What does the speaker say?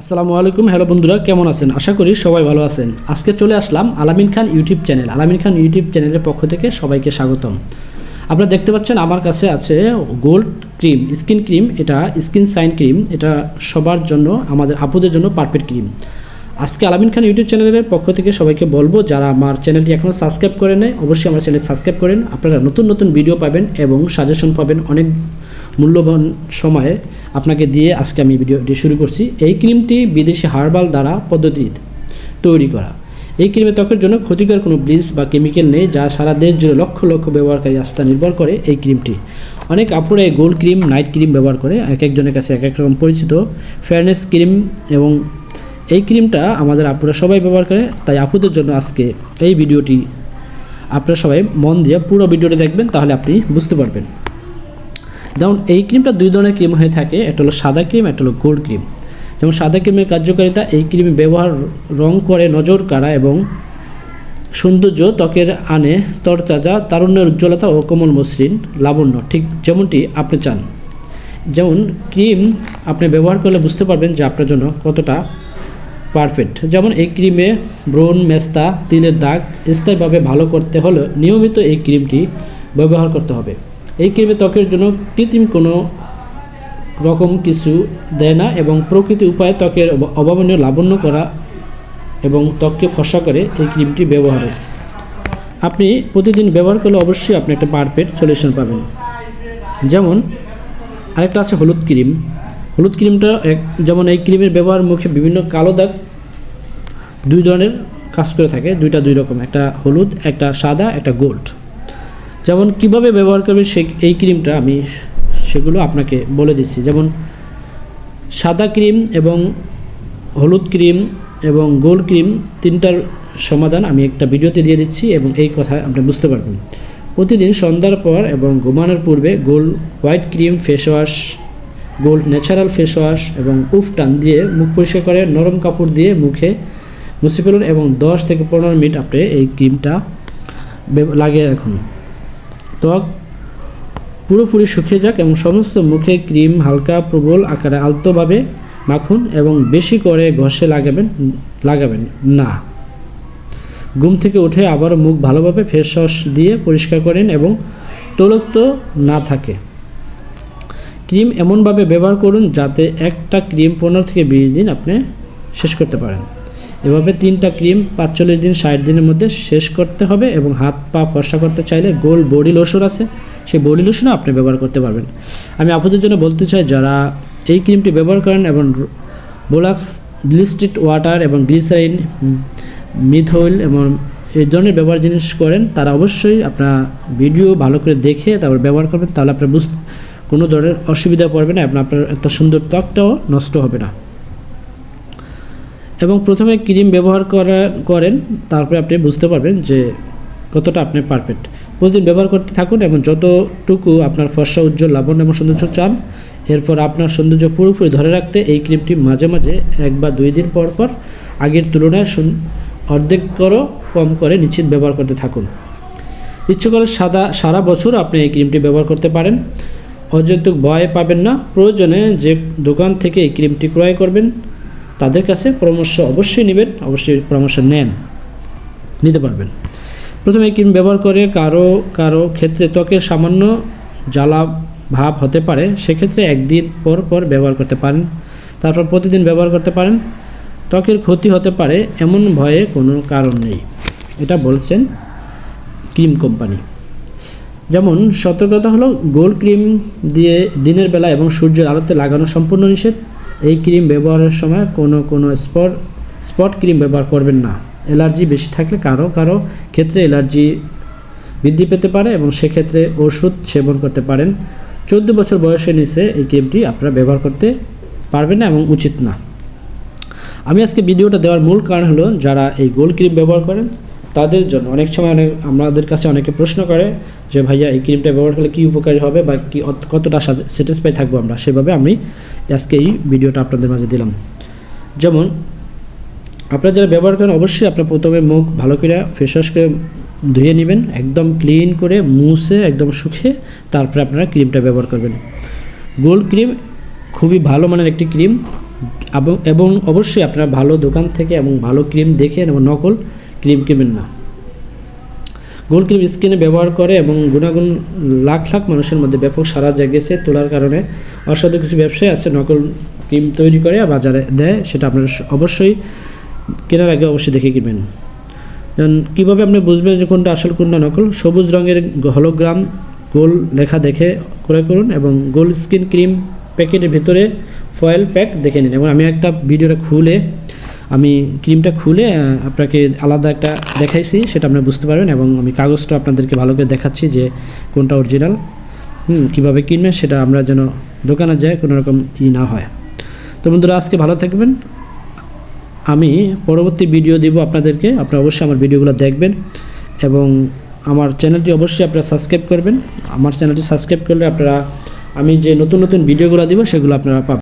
আসসালামু আলাইকুম, হ্যালো বন্ধুরা, কেমন আছেন? আশা করি সবাই ভালো আছেন। আজকে চলে আসলাম আলামিন খান ইউটিউব চ্যানেল। আলামিন খান ইউটিউব চ্যানেলের পক্ষ থেকে সবাইকে স্বাগতম। আপনারা দেখতে পাচ্ছেন আমার কাছে আছে গোল্ড ক্রিম, স্কিন ক্রিম, এটা স্কিন সাইন ক্রিম, এটা সবার জন্য, আমাদের আপুদের জন্য পারফেক্ট ক্রিম। আজকে আলামিন খান ইউটিউব চ্যানেলের পক্ষ থেকে সবাইকে বলব, যারা আমার চ্যানেলটি এখনও সাবস্ক্রাইব করে নেয় অবশ্যই আমার চ্যানেল সাবস্ক্রাইব করেন। আপনারা নতুন নতুন ভিডিও পাবেন এবং সাজেশন পাবেন অনেক মূল্যবান সময়ে আপনাকে দিয়ে আজকে আমি ভিডিওটি শুরু করছি। এই ক্রিমটি বিদেশি হার্বাল দ্বারা পদ্ধতিতে তৈরি করা। এই ক্রিমে ত্বকের জন্য ক্ষতিকর কোনো ব্লিচ বা কেমিক্যাল নেই, যা সারা দেশ জুড়ে লক্ষ লক্ষ ব্যবহারকারী আস্থা নির্ভর করে এই ক্রিমটি। অনেক আপুরা গোল্ড ক্রিম, নাইট ক্রিম ব্যবহার করে, এক একজনের কাছে এক এক রকম পরিচিত ফেয়ারনেস ক্রিম এবং এই ক্রিমটা আমাদের আপুরা সবাই ব্যবহার করে, তাই আপুদের জন্য আজকে এই ভিডিওটি আপনারা সবাই মন দিয়ে পুরো ভিডিওটি দেখবেন, তাহলে আপনি বুঝতে পারবেন। যেমন এই ক্রিমটা দুই ধরনের ক্রিম হয়ে থাকে, একটা হলো সাদা ক্রিম, একটা হলো গোল্ড ক্রিম। যেমন সাদা ক্রিমের কার্যকারিতা, এই ক্রিম ব্যবহার রং করে নজর কাড়া এবং সৌন্দর্য ত্বকের আনে, তরতাজা, তারুণ্যের উজ্জ্বলতা ও কোমল মসৃণ, লাবণ্য, ঠিক যেমনটি আপনি চান। যেমন ক্রিম আপনি ব্যবহার করলে বুঝতে পারবেন যে আপনার জন্য কতটা পারফেক্ট। যেমন এই ক্রিমে ব্রণ, মেস্তা, তিলের দাগ স্থায়ীভাবে ভালো করতে হলে নিয়মিত এই ক্রিমটি ব্যবহার করতে হবে। এই ক্রিমে ত্বকের জন্য কৃত্রিম কোনো রকম কিছু দেয় না এবং প্রকৃতি উপায়ে ত্বকের অভাবনীয় লাবণ্য করা এবং ত্বককে ফসা করে এই ক্রিমটি ব্যবহারে। আপনি প্রতিদিন ব্যবহার করলে অবশ্যই আপনি একটা পারফেক্ট সলিউশন পাবেন। যেমন আরেকটা আছে হলুদ ক্রিম। হলুদ ক্রিমটা এক যেমন এই ক্রিমের ব্যবহার মুখে বিভিন্ন কালো দাগ দুই ধরনের কাজ করে থাকে। দুইটা দুই রকম, একটা হলুদ, একটা সাদা, একটা গোল্ড। যেমন কীভাবে ব্যবহার করবে সে, এই ক্রিমটা আমি সেগুলো আপনাকে বলে দিচ্ছি। যেমন সাদা ক্রিম এবং হলুদ ক্রিম এবং গোল ক্রিম তিনটার সমাধান আমি একটা ভিডিওতে দিয়ে দিচ্ছি এবং এই কথা আপনি বুঝতে পারবেন। প্রতিদিন সন্ধ্যার পর এবং ঘুমানোর পূর্বে gold, white cream, face wash, gold natural face wash এবং উফ টান দিয়ে মুখ পরিষ্কার করে, নরম কাপড় দিয়ে মুখে মুছে ফেলুন এবং দশ থেকে পনেরো মিনিট আপনি এই ক্রিমটা লাগিয়ে রাখুন। ত্বক পুরোপুরি শুকিয়ে যাক এবং সমস্ত মুখে ক্রিম হালকা প্রবল আকারে আলতোভাবে মাখুন এবং বেশি করে ঘষে লাগাবেন লাগাবেন না। ঘুম থেকে উঠে আবারও মুখ ভালোভাবে ফেস ওয়াশ দিয়ে পরিষ্কার করেন এবং তৈলাক্ত না থাকে। ক্রিম এমনভাবে ব্যবহার করুন যাতে একটা ক্রিম পনেরো থেকে বিশ দিন আপনি শেষ করতে পারেন। এভাবে তিনটা ক্রিম পাঁচচল্লিশ দিন, ষাট দিনের মধ্যে শেষ করতে হবে এবং হাত পা ফর্সা করতে চাইলে গোল বডি লোশন আছে। সেই বডি লোশনও আপনি ব্যবহার করতে পারবেন। আমি আপনাদের জন্য বলতে চাই, যারা এই ক্রিমটি ব্যবহার করেন এবং বোলাক্স ডিলিস্টিড ওয়াটার এবং গ্লিসারিন মিথইল এবং এই ধরনের ব্যবহার জিনিস করেন, তারা অবশ্যই আপনার ভিডিও ভালো করে দেখে তারপর ব্যবহার করবেন, তাহলে আপনার বুঝ, কোনো ধরনের অসুবিধা পড়বে না এবং আপনার এত সুন্দর ত্বকটাও নষ্ট হবে না। এবং প্রথমে ক্রিম ব্যবহার করা, করেন, তারপরে আপনি বুঝতে পারবেন যে কতটা আপনি পারফেক্ট প্রতিদিন ব্যবহার করতে থাকুন এবং যতটুকু আপনার ফর্সা, উজ্জ্বল, লাবণ্য এবং সৌন্দর্য চান, এরপর আপনার সৌন্দর্য পুরোপুরি ধরে রাখতে এই ক্রিমটি মাঝে মাঝে এক বা দুই দিন পর পর আগের তুলনায় অর্ধেক করো, কম করে নিশ্চিত ব্যবহার করতে থাকুন। ইচ্ছে করে সাদা, সারা বছর আপনি এই ক্রিমটি ব্যবহার করতে পারেন। অযৌক্তিক ভয় পাবেন না। প্রয়োজনে যে দোকান থেকে এই ক্রিমটি ক্রয় করবেন তাদের কাছে পরামর্শ অবশ্যই নেবেন, অবশ্যই পরামর্শ নেন, নিতে পারবেন। প্রথমে ক্রিম ব্যবহার করে কারও কারও ক্ষেত্রে ত্বকের সামান্য জ্বালা ভাব হতে পারে, সেক্ষেত্রে একদিন পর পর ব্যবহার করতে পারেন, তারপর প্রতিদিন ব্যবহার করতে পারেন। ত্বকের ক্ষতি হতে পারে এমন ভয়ে কোনো কারণ নেই, এটা বলছেন ক্রিম কোম্পানি। যেমন, সতর্কতা হলো গোল্ড ক্রিম দিয়ে দিনের বেলা এবং সূর্যের আলোতে লাগানো সম্পূর্ণ নিষেধ এই ক্রিম ব্যবহারের সময় কোনো কোনো স্পট স্পট ক্রিম ব্যবহার করবেন না। অ্যালার্জি বেশি থাকলে কারও কারও ক্ষেত্রে অ্যালার্জি বৃদ্ধি পেতে পারে এবং সেক্ষেত্রে ওষুধ সেবন করতে পারেন। চোদ্দ বছর বয়সের নিচে এই ক্রিমটি আপনারা ব্যবহার করতে পারবেন না এবং উচিত না। আমি আজকে ভিডিওটা দেওয়ার মূল কারণ হলো যারা এই গোল্ড ক্রিম ব্যবহার করেন তাদের জন্য। অনেক সময় অনেক আমাদের কাছে অনেকে প্রশ্ন করে যে, ভাইয়া, এই ক্রিমটা ব্যবহার করলে কী উপকারী হবে বা কি কতটা স্যাটিসফাই থাকব আমরা? সেভাবে আমি আজকে এই ভিডিওটা আপনাদের মাঝে দিলাম। যেমন, আপনারা যারা ব্যবহার করেন, অবশ্যই আপনার প্রথমে মুখ ভালো করে ফেস ওয়াশ করে ধুয়ে নেবেন, একদম ক্লিন করে মুছে, একদম শুকিয়ে তারপরে আপনারা ক্রিমটা ব্যবহার করবেন। গোল্ড ক্রিম খুবই ভালো মানের একটি ক্রিম এবং অবশ্যই আপনারা ভালো দোকান থেকে এবং ভালো ক্রিম দেখে এবং নকল ক্রিম কিনবেন না। গোল ক্রিম স্কিনে ব্যবহার করে এবং গুণাগুণ লাখ লাখ মানুষের মধ্যে ব্যাপক সারা জাগিয়েছে তোলার কারণে। অসাধু কিছু ব্যবসায়ী আছে, নকল ক্রিম তৈরি করে বাজারে দেয়, সেটা আপনারা অবশ্যই কেনার আগে অবশ্যই দেখে কিনবেন। কীভাবে আপনি বুঝবেন যে কোনটা আসল, কোনটা নকল? সবুজ রঙের হলোগ্রাম গোল লেখা দেখে ক্রয় করুন এবং গোল স্কিন ক্রিম প্যাকেটের ভিতরে ফয়েল প্যাক দেখে নিন। এবং আমি একটা ভিডিওটা খুলে আমি ক্রিমটা খুলে আপনাকে আলাদা একটা দেখাইছি, সেটা আপনি বুঝতে পারবেন এবং আমি কাগজটা আপনাদেরকে ভালো করে দেখাচ্ছি যে কোনটা অরিজিনাল হুম, কীভাবে কিনবেন সেটা আমরা যেন দোকানে যায় কোনো রকম ই না হয়। তো বন্ধুরা, আজকে ভালো থাকবেন। আমি পরবর্তী ভিডিও দিব আপনাদেরকে, আপনারা অবশ্যই আমার ভিডিওগুলো দেখবেন এবং আমার চ্যানেলটি অবশ্যই আপনারা সাবস্ক্রাইব করবেন। আমার চ্যানেলটি সাবস্ক্রাইব করলে আপনারা, আমি যে নতুন নতুন ভিডিওগুলো দিব, সেগুলো আপনারা পাবেন।